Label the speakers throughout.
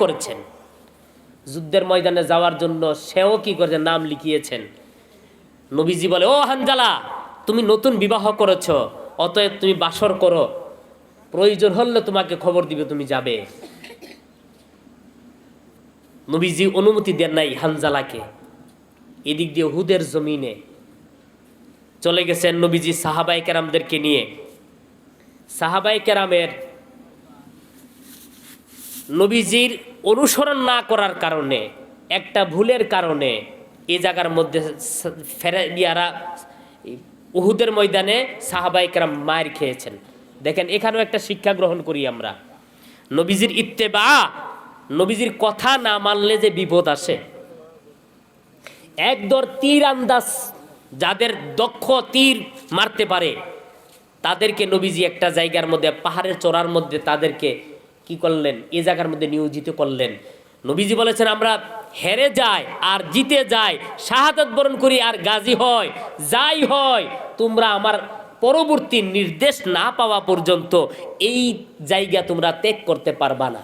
Speaker 1: করেছেন। যুদ্ধের ময়দানে যাওয়ার জন্য সেও কি করেছে নাম লিখিয়েছেন? নবীজি বলে, ও হানজালা, তুমি নতুন বিবাহ করেছ, অতএব তুমি বাসর করো। প্রয়োজন হলে তোমাকে খবর দিবে তুমি যাবে। নবীজি অনুমতি দেন নাই হানজালাকে। এদিক দিয়ে হুদের জমিনে চলে গেছেন নবীজি সাহাবাই কেরামদেরকে নিয়ে। সাহাবাই কেরামের নবীজির অনুসরণ না করার কারণে, একটা ভুলের কারণে এ জায়গার মধ্যে ফেরাইয়ারা উহুদের ময়দানে সাহাবাই কেরাম মায়ের খেয়েছেন। দেখেন, এখানেও একটা শিক্ষা গ্রহণ করি আমরা। নবীজির ইত্তেবা, নবীজির কথা না মানলে যে বিপদ আসে। একদর তীর আন্দাজ যাদের দক্ষ তীর মারতে পারে, তাদেরকে নবীজি একটা জায়গার মধ্যে, পাহাড়ের চড়ার মধ্যে তাদেরকে কি করলেন? এ জায়গার মধ্যে নিয়োজিত করলেন। নবীজি বলেছেন, আমরা হেরে যাই আর জিতে যাই, শাহাদাত বরণ করি আর গাজী হয় যাই হয় তোমরা আমার পরবর্তী নির্দেশ না পাওয়া পর্যন্ত এই জায়গা তোমরা ত্যাগ করতে পারবা না।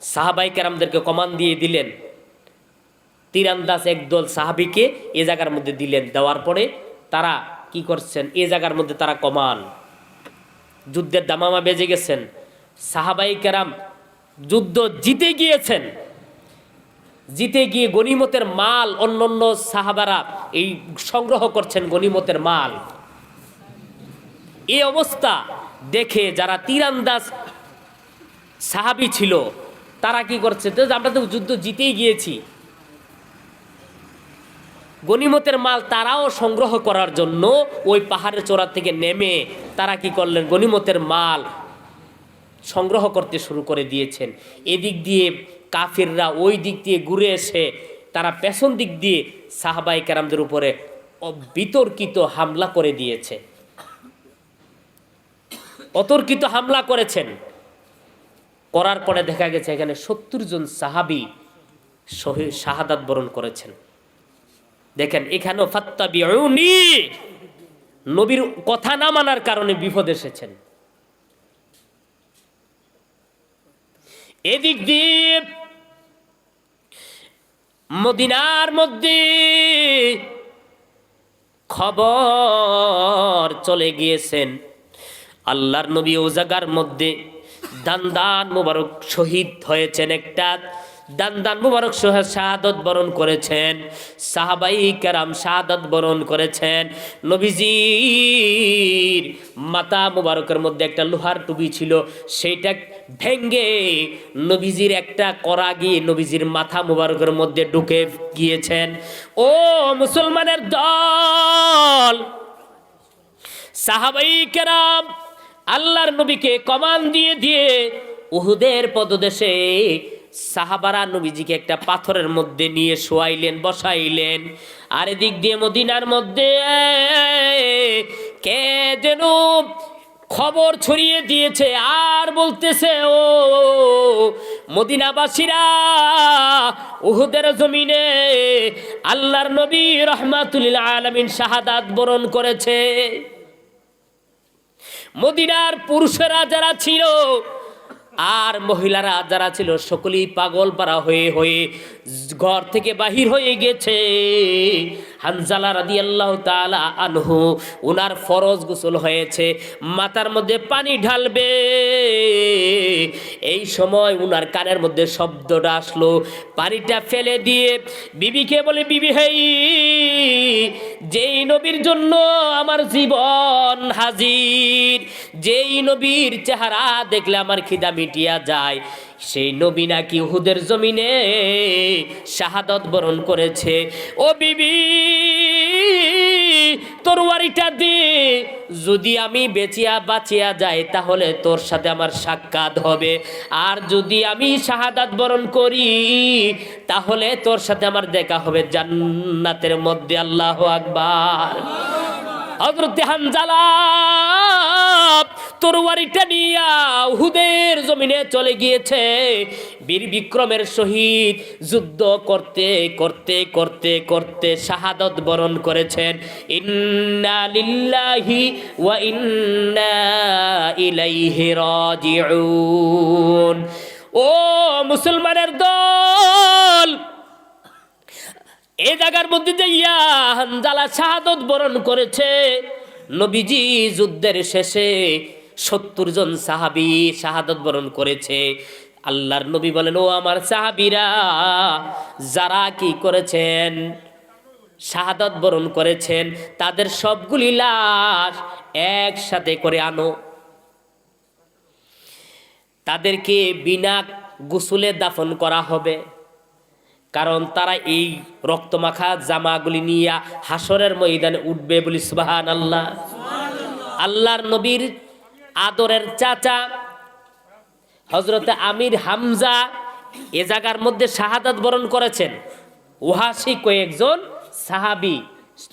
Speaker 1: সাহাবাই কেরামদেরকে কমান দিয়ে দিলেন। তীরান্দাজ একদল সাহাবিকে এ জায়গার মধ্যে দিলেন। দেওয়ার পরে তারা কি করছেন? এ জায়গার মধ্যে তারা কমান। যুদ্ধের দামামা বেজে গেছেন। সাহাবাই কেরাম যুদ্ধ জিতে গিয়েছেন। জিতে গিয়ে গনিমতের মাল অন্য অন্য সাহাবারা এই সংগ্রহ করছেন গনিমতের মাল। এই অবস্থা দেখে যারা তীরান্দাজ সাহাবি ছিল, তারা কি করছে? আমরা তো যুদ্ধ জিতেই গিয়েছি। গনিমতের মাল তারাও সংগ্রহ করার জন্য ওই পাহাড়ের চূড়া থেকে নেমে তারা কি করলেন? গনিমতের মাল সংগ্রহ করতে শুরু করে দিয়েছেন। এদিক দিয়ে কাফিররা ওই দিক দিয়ে ঘুরে এসে তারা পেছন দিক দিয়ে সাহাবাই কেরামদের উপরে বিতর্কিত হামলা করে দিয়েছে। অতর্কিত হামলা করেছেন। করার পরে দেখা গেছে এখানে সত্তর জন সাহাবি শহীদ শাহাদাত বরণ করেছেন। দেখেন, এখানেও ফাত্তাবিউনি। নবীর কথা না মানার কারণে বিপদ এসেছেন। এদিক দিয়ে মদিনার মধ্যে খবর চলে গিয়েছেন। আল্লাহর নবী ও জায়গার মধ্যে দান দান মুবারক শহীদ হয়েছেন একটা। দান মুবারক সহ- শাহাদত বরণ করেছেন। সাহাবাই কেরাম শাহাদত বরণ করেছেন। নবীজির মাতা মুবারকের মধ্যে একটা লোহার টুপি ছিল, সেইটা ভেঙ্গে নবীজির একটা করা গিয়ে নবীজির মাথা মুবারকের মধ্যে ঢুকে গিয়েছেন। ও মুসলমানের দল! সাহাবাই কেরাম আল্লাহর নবীকে কমান দিয়ে দিয়ে উহুদের পদদেশে সাহাবারা নবীজিকে একটা পাথরের মধ্যে নিয়ে শোয়াইলেন, বসাইলেন। আর এদিক দিয়ে মদিনার মধ্যে কে যেন খবর ছড়িয়ে দিয়েছে, আর বলতেছে, ও, মদিনাবাসীরা, উহুদের জমিনে আল্লাহর নবী রহমাতুল্লাহ আলমিন শাহাদাত বরণ করেছে। মদিনার পুরুষেরা যারা ছিল আর মহিলারা যারা ছিল সকলেই পাগল পারা হয়ে হয়ে ঘর থেকে বাহির হয়ে গেছে। হানজালা রাদি আল্লাহ তালা আনহু, উনার ফরজ গোসল হয়েছে, মাথার মধ্যে পানি ঢালবে। এই সময় উনার কানের মধ্যে শব্দটা আসলো, পানিটা ফেলে দিয়ে বিবিকে বলে, বিবি হেই, যেই নবীর জন্য আমার জীবন হাজির যেই নবীর চেহারা দেখলে আমার খিদা মিটিয়া যায়। সেই নবী নাকি উহুদের জমিনে শাহাদত বরণ করেছে। ও বিবি তরবারিটা দে। যদি আমি বেচিয়া বাঁচিয়া যাই, তাহলে তোর সাথে আমার সাক্ষাৎ হবে। আর যদি আমি শাহাদাত বরণ করি, তাহলে তোর সাথে আমার দেখা হবে জান্নাতের মধ্যে, আল্লাহ আকবার। হজরত হানজালা তরবারিটা নিয়া উহুদের জমিনে চলে গিয়েছে। বীর বিক্রমের সহিত যুদ্ধ করতে করতে করতে করতে শাহাদত বরণ করেছেন। ইন্না লিল্লাহি ওয়া ইন্না ইলাইহি রাজিউন। ও মুসলমানের দল এই জায়গার মধ্যে যাইয়া হানজালা শাহাদত বরণ করেছে, নবীজি যুদ্ধের শেষে সত্তর জন সাহাবি শাহাদত বরণ করেছে। আল্লাহর নবী বলেন, ও আমার সাহাবিরা, যারা কি করেছেন? শাহাদত বরণ করেছেন, তাদের সবগুলি লাশ একসাথে করে আনো। তাদেরকে বিনা গোসলে দাফন করা হবে। কারণ তারা এই রক্তমাখা জামাগুলি নিয়ে হাসরের ময়দানে উঠবে বলি সুবাহান আল্লাহ আল্লাহর নবীর আদরের চাচা হজরতে আমির হামজা এ জায়গার মধ্যে শাহাদাত বরণ করেছেন। ওহাসি কয়েকজন সাহাবি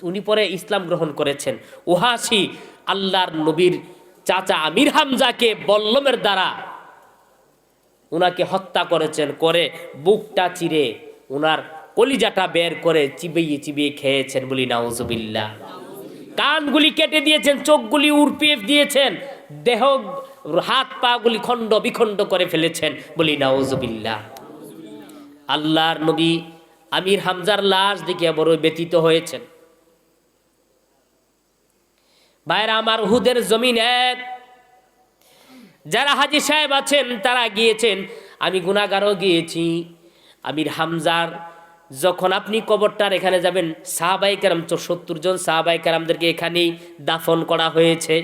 Speaker 1: উনি পরে ইসলাম গ্রহণ করেছেন। ওহাসি আল্লাহর নবীর চাচা আমির হামজাকে বল্লমের দ্বারা উনাকে হত্যা করেছেন, করে বুকটা চিরে উনার কলিজাটা বের করে চিবিয়ে চিবিয়ে খেয়েছেন বলি, নাউজুবিল্লাহ। কানগুলি কেটে দিয়েছেন, চোখগুলি উড়পিয়ে দিয়েছেন, দেহ, হাত পা গুলি খণ্ড বিখণ্ড করে ফেলেছেন বলি, নাউজুবিল্লাহ। আল্লাহর নবী আমির হামজার লাশ দেখে বড় ব্যতীত হয়েছেন। ভাইরা, আমার হুদের জমিন এক। যারা হাজি সাহেব আছেন, তারা গিয়েছেন। আমি গুণাগারও গিয়েছি। আমির হামজার, যখন আপনি কবরটার এখানে যাবেন সাহাবাই কারাম সত্তর জন সাহাবাই কারামদেরকে এখানেই দাফন করা হয়েছে।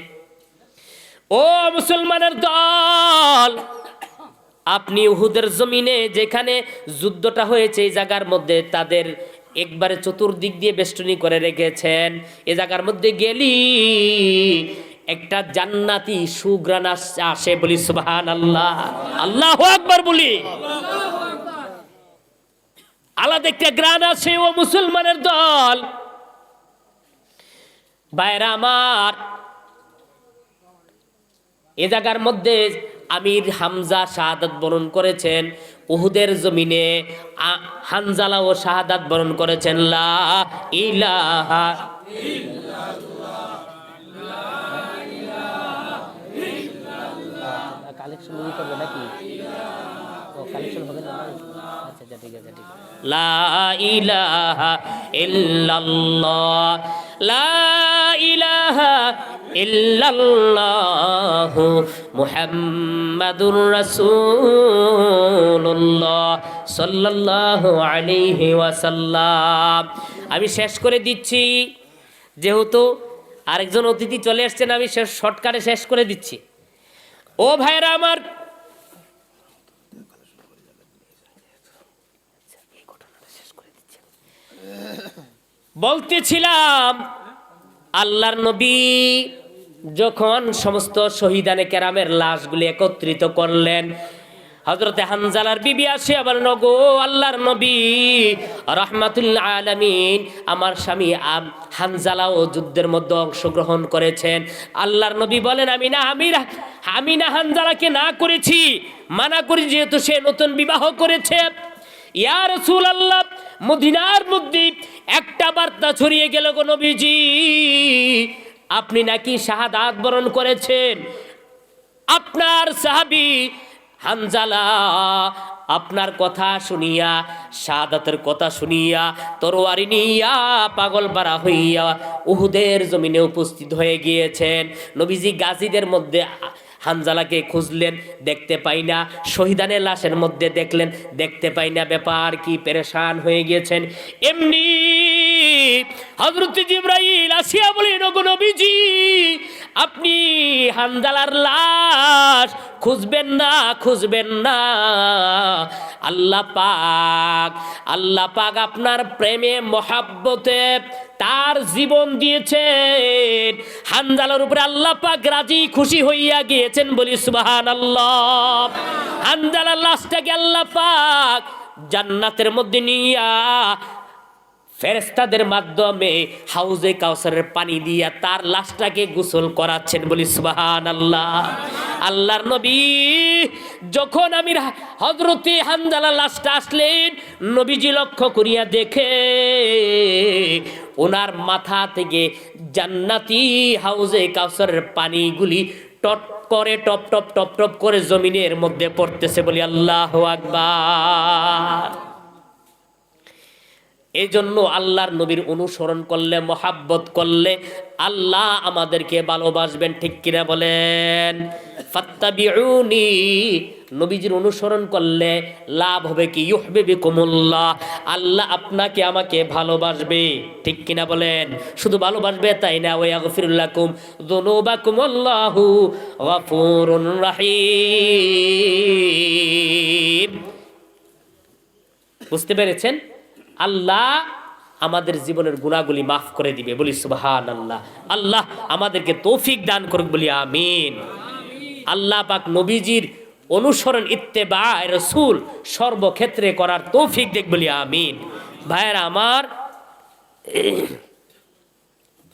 Speaker 1: ও মুসলমানের দল, আপনি উহুদের জমিনে যেখানে যুদ্ধটা হয়েছে, এই জায়গার মধ্যে তাদের একবারে চতুর্দিক দিয়ে বেষ্টনী করে রেখেছেন। এ জায়গার মধ্যে গেলি, একটা জান্নাতি সুগ্রান আসে বলি সুবহান আল্লাহ আল্লাহ আকবার বলি। আলাদা একটা গ্রান আছে, ও মুসলমানের দল। বাইরা আমার, এ জায়গার মধ্যে আমির হামজা শাহাদাত বরণ করেছেন, উহুদের জমিনে হানজালা ও শাহাদাত বরণ করেছেন, লা ইলাহা কালেকশন করবে নাকি? ও কালেকশন হবে না? আচ্ছা আচ্ছা ঠিক আছে, ঠিক লা ইলাহা ইল্লাল্লাহ। লা ইলাহা ইল্লাল্লাহ মুহাম্মাদুর রাসূলুল্লাহ সাল্লাল্লাহু আলাইহি ওয়াসাল্লাম। আমি শেষ করে দিচ্ছি। যেহেতু আরেকজন অতিথি চলে আসছেন, আমি শেষ শর্টকাটে শেষ করে দিচ্ছি। ও ভাইরা আমার বলতেছিলাম, আল্লাহর নবী যখন সমস্ত শহীদানে কেরামের লাশগুলি একত্রিত করলেন হজরতে হানজালার বিবি আসে আবার, নগো আল্লাহর নবী রহমাতুল্লাহ আলামিন, আমার স্বামী হানজালাও যুদ্ধের মধ্যে অংশগ্রহণ করেছেন। আল্লাহর নবী বলেন, আমি না আমি আমি না হানজালাকে না করেছি, মানা করি যেহেতু সে নতুন বিবাহ করেছে। ইয়ার রসুল আল্লাহ মদিনার মধ্যে একটা বার্তা ছড়িয়ে গেল গো নবীজি। আপনি নাকি শাহাদাত বরণ করেছেন? আপনার সাহাবি হানজালা, আপনার কথা শুনিয়া, শাহাদাতের কথা শুনিয়া, তরোয়ারি নিয়া, পাগল পারা হইয়া উহুদের জমিনে উপস্থিত হয়ে গিয়েছেন। নবীজি গাজীদের মধ্যে হানজালাকে খুঁজলেন, দেখতে পাই না। শহীদানের লাশের মধ্যে দেখলেন, দেখতে পাই না ব্যাপার, কি পেরেশান হয়ে গিয়েছেন। এমনি আপনি হানজালার লাশ খুঁজবেন না খুঁজবেন না। আল্লাহ পাক আল্লাহ পাক আপনার প্রেমে, মহাব্বতে তার জীবন দিয়েছেন। হানজালার উপরে আল্লাহ পাক রাজি, খুশি হইয়া গিয়েছেন বলি সুবাহান আল্লাহ হানজালার লাশটাকে আল্লাহ পাক জান্নাতের মধ্যে নিয়া ফেরেস্তাদের মাধ্যমে হাউজে কাউসারের পানি দিয়া তার লাশটাকে গোসল করাচ্ছেন বলি সুবাহান আল্লাহ আল্লাহর নবী, যখন আমির হজরতে হানজালা লাশটা আসলেন, নবীজি লক্ষ্য করিয়া দেখে ওনার মাথা থেকে জান্নাতি হাউজে কাউসারের পানিগুলি টপ করে, টপ টপ টপ টপ করে জমিনের মধ্যে পড়তেছে বলি আল্লাহ আকবার। এই জন্য আল্লাহর নবীর অনুসরণ করলে, মহাব্বত করলে আল্লাহ আমাদেরকে ভালোবাসবেন, ঠিক কিনা বলেন? ফাত্তাবিউনি, নবীজির অনুসরণ করলে লাভ হবে কি? ইউহবে বিকুমুল্লাহ আল্লাহ আপনাকে আমাকে ভালোবাসবে, ঠিক কিনা বলেন? শুধু ভালোবাসবে তাই না? ওয়া ইয়াগফিরুল্লাকুম যুনুবাকুম আল্লাহু গফুরুর রাহিম। বুঝতে পেরেছেন? আল্লাহ আমাদের জীবনের গুণাগুলি মাফ করে দিবে। বলি সুবাহান আল্লাহ আল্লাহ আমাদেরকে তৌফিক দান করুক, বলি, আমিন। আল্লাহ পাক নবীজির অনুসরণ ইত্তেবা রসুল সর্বক্ষেত্রে করার তৌফিক দেখ বলি, আমিন। ভাইয়েরা, আমার